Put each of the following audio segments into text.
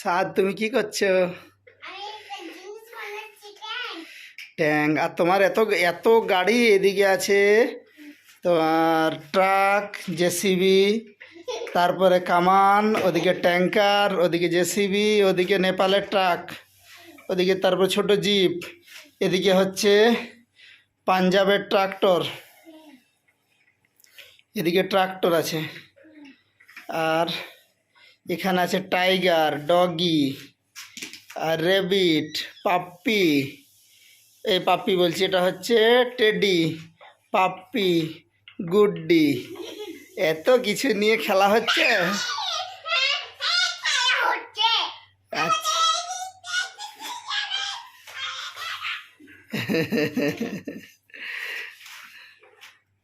সাদ তুমি কি করছ? ট্যাঙ্ক আর তোমার এত এত গাড়ি এদিকে আছে। তোমার ট্রাক জেসিবি তারপরে কামান ওদিকে ট্যাঙ্কার ওদিকে জেসিবি ওদিকে নেপালের ট্রাক ওদিকে তারপর ছোট জিপ এদিকে হচ্ছে পাঞ্জাবের ট্রাক্টর এদিকে ট্রাক্টর আছে। আর এখানে আছে টাইগার, ডগি, আর রেবিট, পাপ্পি। এই পাপ্পি বলছি, এটা হচ্ছে টেডি, পাপ্পি, গুড্ডি। এত কিছু নিয়ে খেলা হচ্ছে?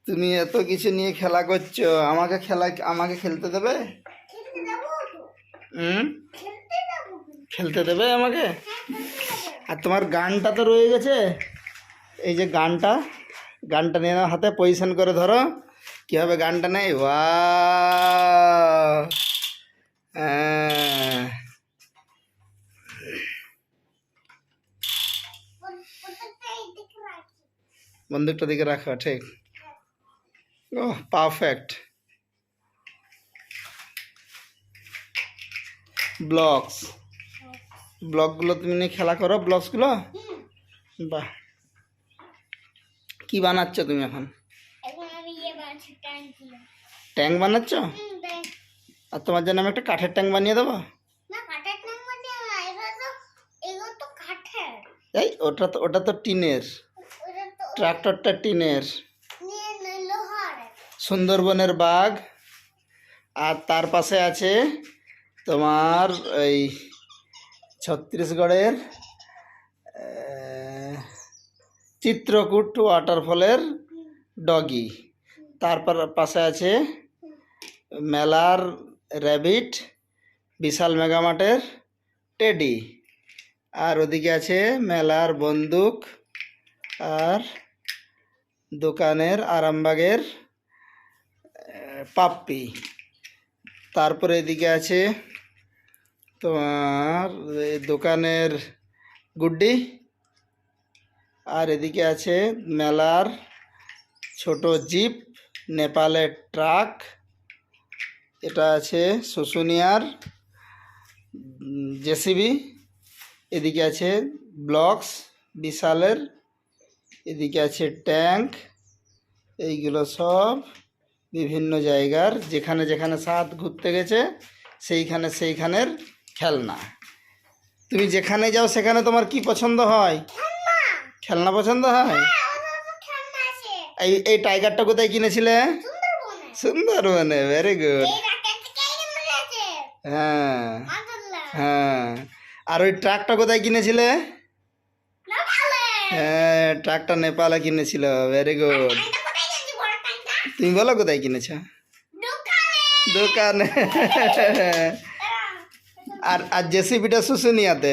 তুমি এত কিছু নিয়ে খেলা করছ, আমাকে খেলা আমাকে খেলতে দেবে? হুম? খেলতে দেবে আমাকে? আর তোমার গানটা তো রয়ে গেছে? এই যে গানটা গানটা নিয়ে নাও হাতে পজিশন করে ধরো। কীভাবে গানটা নেই ওয়া হ্যাঁ। রাখি। বন্দুকটা দিকে রাখো ঠিক। ও পারফেক্ট ব্লকস ব্লকগুলো তুমি নিয়ে খেলা করো ব্লকসগুলো বাহ। কি বানাচ্ছ তুমি এখন? ট্যাঙ্কি বানাচ্ছ? আর তোমার জন্য আমি একটা কাঠের ট্যাঙ্ক বানিয়ে দেবো? এই, ওটা তো ওটা তো টিনের। ট্রাক্টরটা টিনের। সুন্দরবনের বাঘ। আর তার পাশে আছে তোমার এই ছত্তিশগড়ের চিত্রকূট ওয়াটারফলের ডগি তারপর পাশে আছে মেলার র্যাবিট বিশাল মেগামার্টের টেডি আর ওদিকে আছে মেলার বন্দুক আর দোকানের আরামবাগের পাপ্পি। তারপরে এদিকে আছে তোমার দোকানের গুড্ডি। আর এদিকে আছে মেলার ছোট জিপ, নেপালের ট্রাক। এটা আছে শুশুনিয়ার জেসিবি। এদিকে আছে ব্লকস বিশালের। এদিকে আছে ট্যাঙ্ক। এইগুলো সব বিভিন্ন জায়গার। যেখানে যেখানে সাত ঘুরতে গেছে, সেইখানে সেইখানের খেলনা। তুমি যেখানে যাও সেখানে তোমার কি পছন্দ হয়? খেলনা। পছন্দ হয়? হ্যাঁ এই এই টাইগারটা কোথায় কিনেছিলে? সুন্দরবনে। ভেরি গুড হ্যাঁ। হ্যাঁ। আর ওই ট্রাকটা কোথায় কিনেছিলে? হ্যাঁ ট্রাকটা নেপালে কিনেছিল ভেরি গুড তুমি বলো কোথায় কিনেছো? দোকানে। আর আর জেসিবিটা শুশুনিয়াতে